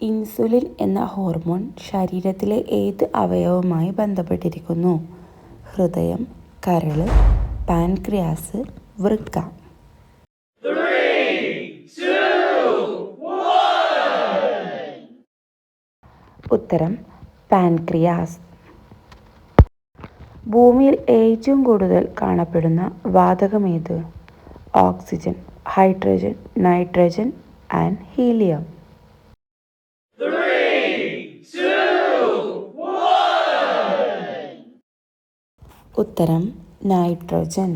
Insulin എന്ന hormone ശരീരത്തിലെ ഏത് അവയവവുമായി ബന്ധപ്പെട്ടിരിക്കുന്നു? ഹൃദയം കരൾ പാൻക്രിയാസ് വൃക്ക. ഉത്തരം പാൻക്രിയാസ്. ഭൂമിയിൽ ഏറ്റവും കൂടുതൽ കാണപ്പെടുന്ന വാതകമേത് oxygen hydrogen nitrogen and helium. ഉത്തരം നൈട്രജൻ.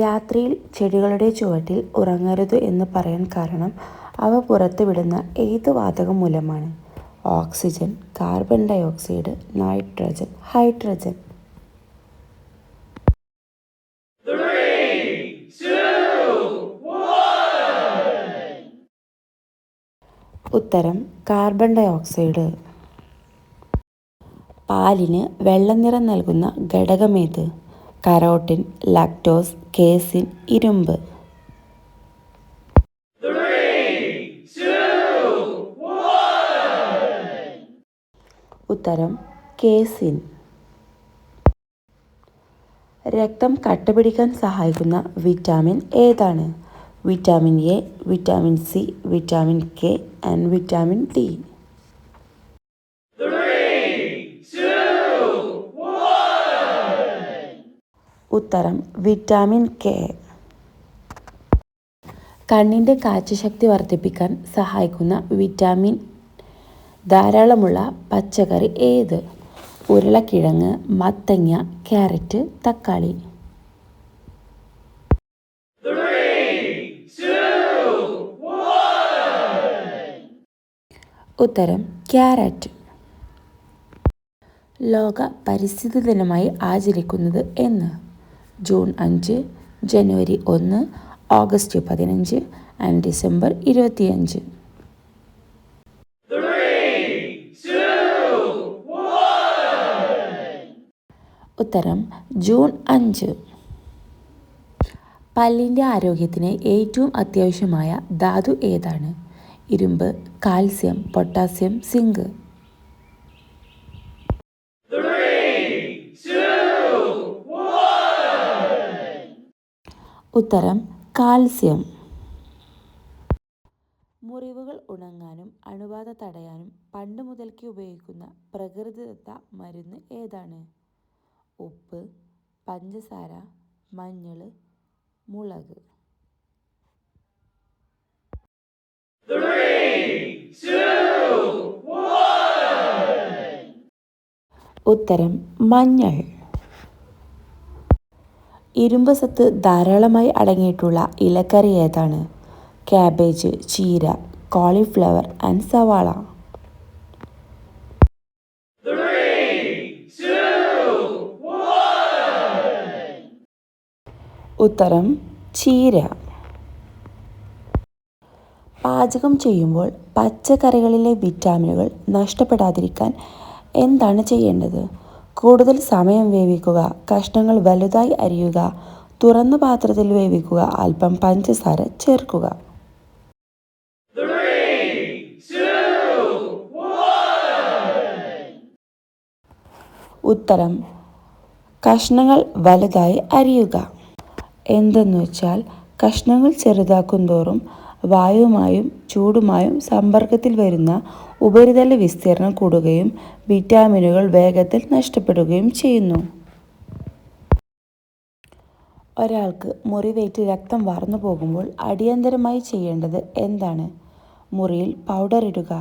രാത്രിയിൽ ചെടികളുടെ ചുവട്ടിൽ ഉറങ്ങരുത് എന്ന് പറയാൻ കാരണം അവ പുറത്തുവിടുന്ന ഏത് വാതകം മൂലമാണ്? Oxygen carbon dioxide nitrogen hydrogen. ഉത്തരം കാർബൺ ഡൈ ഓക്സൈഡ് പാലിന് വെള്ള നിറം നൽകുന്ന ഘടകമേത്? കരോട്ടിൻ ലാക്ടോസ് കേസിൻ ഇരുമ്പ്. ഉത്തരം കേസിൻ രക്തം കട്ടപിടിക്കാൻ സഹായിക്കുന്ന വിറ്റാമിൻ ഏതാണ്? Vitamin A vitamin C vitamin K and vitamin D ഉത്തരം വിറ്റാമിൻ കെ. കണ്ണിന്റെ കാഴ്ചശക്തി വർദ്ധിപ്പിക്കാൻ സഹായിക്കുന്ന വിറ്റാമിൻ ധാരാളമുള്ള പച്ചക്കറി ഏത്? ഉരുളക്കിഴങ്ങ് മത്തങ്ങ ക്യാരറ്റ് തക്കാളി. ഉത്തരം ക്യാരറ്റ്. ലോക പരിസ്ഥിതി ദിനമായി ആചരിക്കുന്നത് എന്ന്. ജൂൺ അഞ്ച് ജനുവരി ഒന്ന് ഓഗസ്റ്റ് പതിനഞ്ച് ആൻഡ് ഡിസംബർ ഇരുപത്തിയഞ്ച്. ഉത്തരം ജൂൺ അഞ്ച്. പല്ലിന്റെ ആരോഗ്യത്തിന് ഏറ്റവും അത്യാവശ്യമായ ധാതു ഏതാണ്? ഇരുമ്പ് കാൽസ്യം പൊട്ടാസ്യം സിങ്ക്. ഉത്തരം കാൽസ്യം. മുറിവുകൾ ഉണങ്ങാനും അണുബാധ തടയാനും പണ്ട് മുതൽക്കേ ഉപയോഗിക്കുന്ന പ്രകൃതിദത്ത മരുന്ന് ഏതാണ്? ഉപ്പ് പഞ്ചസാര മഞ്ഞൾ മുളക്. ഉത്തരം മഞ്ഞൾ. ഇരുമ്പ് സത്ത് ധാരാളമായി അടങ്ങിയിട്ടുള്ള ഇലക്കറി ഏതാണ്? ക്യാബേജ് ചീര കോളിഫ്ലവർ ആൻഡ് സവാള. ഉത്തരം ചീര. പാചകം ചെയ്യുമ്പോൾ പച്ചക്കറികളിലെ വിറ്റാമിനുകൾ നഷ്ടപ്പെടാതിരിക്കാൻ എന്താണ് ചെയ്യേണ്ടത്? കൂടുതൽ സമയം വേവിക്കുക. കഷ്ണങ്ങൾ വലുതായി അരിയുക. തുറന്ന പാത്രത്തിൽ വേവിക്കുക. അല്പം പഞ്ചസാര ചേർക്കുക. ഉത്തരം. കഷ്ണങ്ങൾ വലുതായി അരിയുക. എന്തെന്ന് വെച്ചാൽ കഷ്ണങ്ങൾ ചെറുതാക്കും തോറും വായുവുമായും ചൂടുമായും സമ്പർക്കത്തിൽ വരുന്ന ഉപരിതല വിസ്തീർണം കൂടുകയും വിറ്റാമിനുകൾ വേഗത്തിൽ നഷ്ടപ്പെടുകയും ചെയ്യുന്നു. ഒരാൾക്ക് മുറിവേറ്റ് രക്തം വാർന്നു പോകുമ്പോൾ അടിയന്തരമായി ചെയ്യേണ്ടത് എന്താണ്? മുറിയിൽ പൗഡർ ഇടുക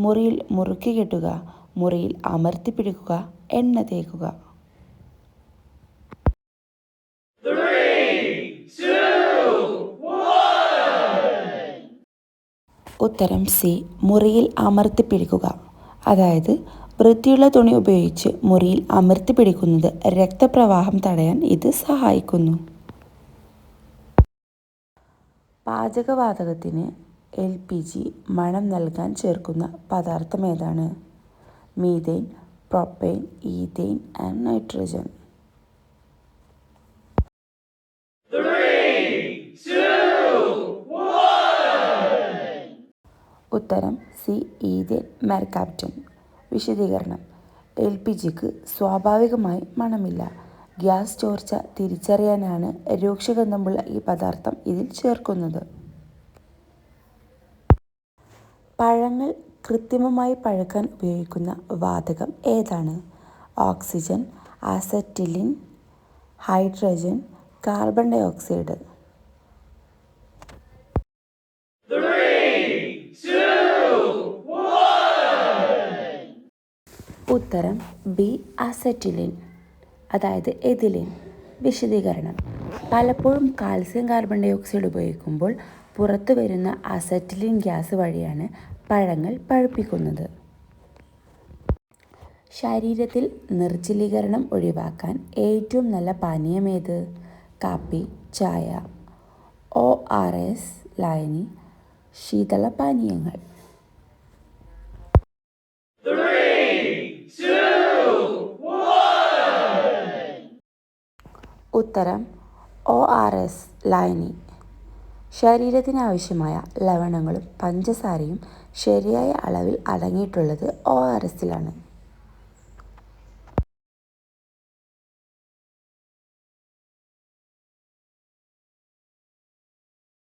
മുറിയിൽ മുറുക്കി കെട്ടുക മുറിയിൽ അമർത്തി പിടിക്കുക എണ്ണ തേക്കുക. ഉത്തരം സി. മുറിയിൽ അമർത്തി പിടിക്കുക. അതായത് വൃത്തിയുള്ള തുണി ഉപയോഗിച്ച് മുറിയിൽ അമർത്തി പിടിക്കുന്നത് രക്തപ്രവാഹം തടയാൻ ഇത് സഹായിക്കുന്നു. പാചകവാതകത്തിന് എൽ പി ജി മണം നൽകാൻ ചേർക്കുന്ന പദാർത്ഥം ഏതാണ്? Methane propane ethane and nitrogen. ഉത്തരം സി. ഈഥേൻ മെർകാപ്റ്റൻ വിശദീകരണം. എൽ. പി. ജിക്ക് സ്വാഭാവികമായി മണമില്ല. ഗ്യാസ് ചോർച്ച തിരിച്ചറിയാനാണ് രൂക്ഷഗന്ധമുള്ള ഈ പദാർത്ഥം ഇതിൽ ചേർക്കുന്നത്. പഴങ്ങൾ കൃത്രിമമായി പഴുക്കാൻ ഉപയോഗിക്കുന്ന വാതകം ഏതാണ്? Oxygen acetylene hydrogen carbon dioxide ഉത്തരം ബി അസറ്റിലിൻ അതായത് എതിലിൻ വിശദീകരണം. പലപ്പോഴും കാൽസ്യം കാർബൺ ഡൈ ഓക്സൈഡ് ഉപയോഗിക്കുമ്പോൾ പുറത്തു വരുന്ന അസറ്റിലിൻ ഗ്യാസ് വഴിയാണ് പഴങ്ങൾ പഴുപ്പിക്കുന്നത്. ശരീരത്തിൽ നിർജലീകരണം ഒഴിവാക്കാൻ ഏറ്റവും നല്ല പാനീയം ഏത്? കാപ്പി ചായ ഒ ആർ എസ് ലായനി ശീതള പാനീയങ്ങൾ. ഉത്തരം ഒ ആർ എസ് ലായനി. ശരീരത്തിന് ആവശ്യമായ ലവണങ്ങളും പഞ്ചസാരയും ശരിയായ അളവിൽ അടങ്ങിയിട്ടുള്ളത് ഒ ആർ എസിലാണ്